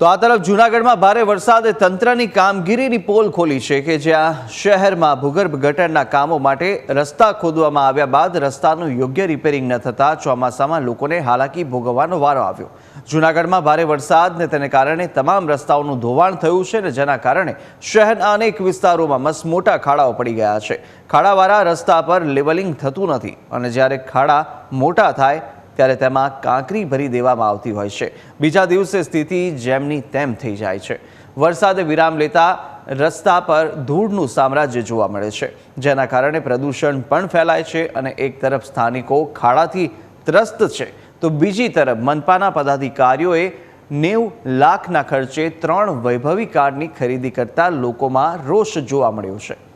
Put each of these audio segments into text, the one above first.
તો આ તરફ જૂનાગઢમાં ભારે વરસાદે તંત્રની કામગીરીની પોલ ખોલી છે કે જ્યાં શહેરમાં ભૂગર્ભ ગટરના કામો માટે રસ્તા ખોદવામાં આવ્યા બાદ રસ્તાનું યોગ્ય રિપેરિંગ ન થતાં ચોમાસામાં લોકોને હાલાકી ભોગવવાનો વારો આવ્યો. જૂનાગઢમાં ભારે વરસાદને તેને કારણે તમામ રસ્તાઓનું ધોવાણ થયું છે અને જેના કારણે શહેરના અનેક વિસ્તારોમાં મસમોટા ખાડાઓ પડી ગયા છે. ખાડાવાળા રસ્તા પર લેવલિંગ થતું નથી અને જ્યારે ખાડા મોટા થાય ત્યારે તેમાં કાંકરી ભરી દેવામાં આવતી હોય છે. બીજા દિવસે સ્થિતિ જેમની તેમ થઈ જાય છે. વરસાદે વિરામ લેતા રસ્તા પર ધૂળનું સામ્રાજ્ય જોવા મળે છે. જેના કારણે પ્રદૂષણ પણ ફેલાય છે અને એક તરફ સ્થાનિકો ખાડાથી ત્રસ્ત છે. તો બીજી તરફ મનપાના પદાધિકારીઓએ નેવ લાખના ખર્ચે ત્રણ વૈભવી કાર્ડની ખરીદી કરતા લોકોમાં રોષ જોવા મળ્યો છે.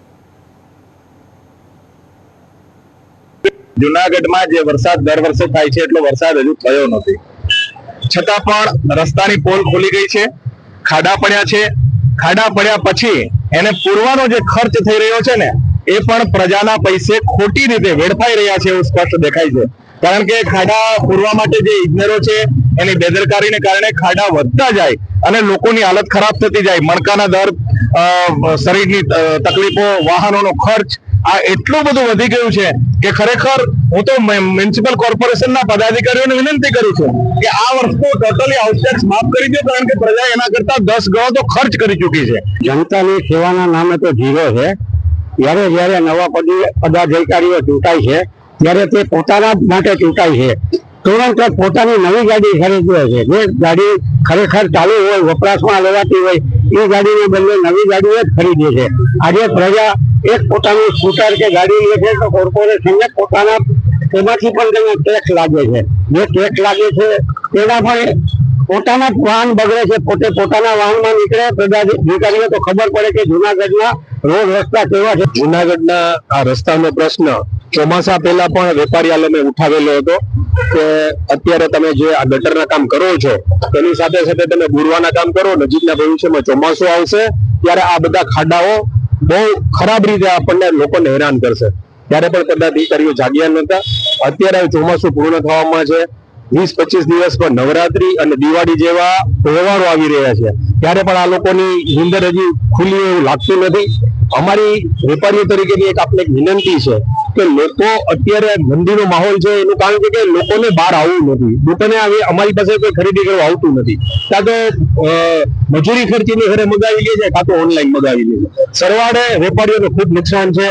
જુનાગઢમાં જે વરસાદ દર વર્ષે થાય છે, એટલો વરસાદ હજુ થયો નથી. છતાં પણ રસ્તાની પોલ ખોલી ગઈ છે, ખાડા પડ્યા છે. ખાડા પડ્યા પછી એને પૂરવાનો જે ખર્ચ થઈ રહ્યો છે ને, એ પણ પ્રજાના પૈસે ખોટી રીતે વેડફાઈ રહ્યા છે એવું સ્પષ્ટ દેખાય છે. કારણ કે ખાડા પૂરવા માટે જે ઇજનેરો છે, એની બેદરકારીને કારણે ખાડા વધતા જાય અને લોકોની હાલત ખરાબ થતી જાય. મણકાના દર શરીરની તકલીફો, વાહનોનો ખર્ચ, આ એટલું બધું વધી ગયું છે કે ખરેખર હું તો મ્યુનિસિપલ કોર્પોરેશનના પદાધિકારીઓને વિનંતી કરું છું કે આ વર્ષનો ટોટલી આઉટટેક્સ માફ કરી દો, કારણ કે પ્રજા એના કરતા દસ ગણો તો ખર્ચ કરી ચૂકી છે. જનતાની સેવાના નામે તો ઝીરો છે. જ્યારે જ્યારે નવા પદાધિકારીઓ ચૂંટાય છે, ત્યારે તે પોતાના માટે ચૂંટાય છે. તુરંત જ પોતાની નવી ગાડી ખરીદવે છે. જે ગાડી ખરેખર ચાલુ હોય, વપરાશમાં લેવાતી હોય, એ ગાડીને બદલે નવી ગાડીઓ જ ખરીદે છે. આજે પ્રજા એક પોતાનું સ્કૂટર કે ગાડી લે છે તો કોર્પોરેશનને પોતાના તેમાંથી પણ તેને ટેક્સ લાગે છે. જે ટેક્સ લાગે છે તેના પણ પોતાના વાહન બગડે છે. પોતે પોતાના વાહનમાં નીકળે પદાધિકારીઓ તો ખબર પડે કે જુનાગઢના રોડ રસ્તા કેવા છે. જુનાગઢના આ રસ્તાનો પ્રશ્ન ચોમાસા પહેલા પણ વેપારી આલમે ઉઠાવેલો હતો કે અત્યારે તમે જે આ ગટરના કામ કરો છો, તેની સાથે સાથે તમે બુરવાના કામ કરો, નજીકના ભવિષ્યમાં ચોમાસું આવશે, ત્યારે આ બધા ખાડાઓ બહુ ખરાબ રીતે આપણને લોકોને હેરાન કરશે. ત્યારે પણ કદાચ દીકરીઓ જાગ્યા નહોતા. અત્યારે ચોમાસું પૂર્ણ થવામાં છે. વીસ પચીસ પર નવરાત્રી અને દિવાળી જેવા તહેવારો આવી રહ્યા છે. ત્યારે પણ આ લોકોની નીંદર હજી ખુલ્લી એવું લાગતું નથી. અમારી વેપારીઓ તરીકેની એક આપણે વિનંતી છે. કે લોકો અત્યારે મંદીનો માહોલ છે, એનું કારણ છે કે લોકોને બહાર આવવું નથી. લોકોને હવે અમારી પાસે કોઈ ખરીદી કરવા આવતું નથી. કાં તો મજૂરી ખર્ચીને ઘરે મગાવી લે છે, કાં તો ઓનલાઈન મગાવી લે છે. સરવાળે વેપારીઓને ખૂબ નુકસાન છે.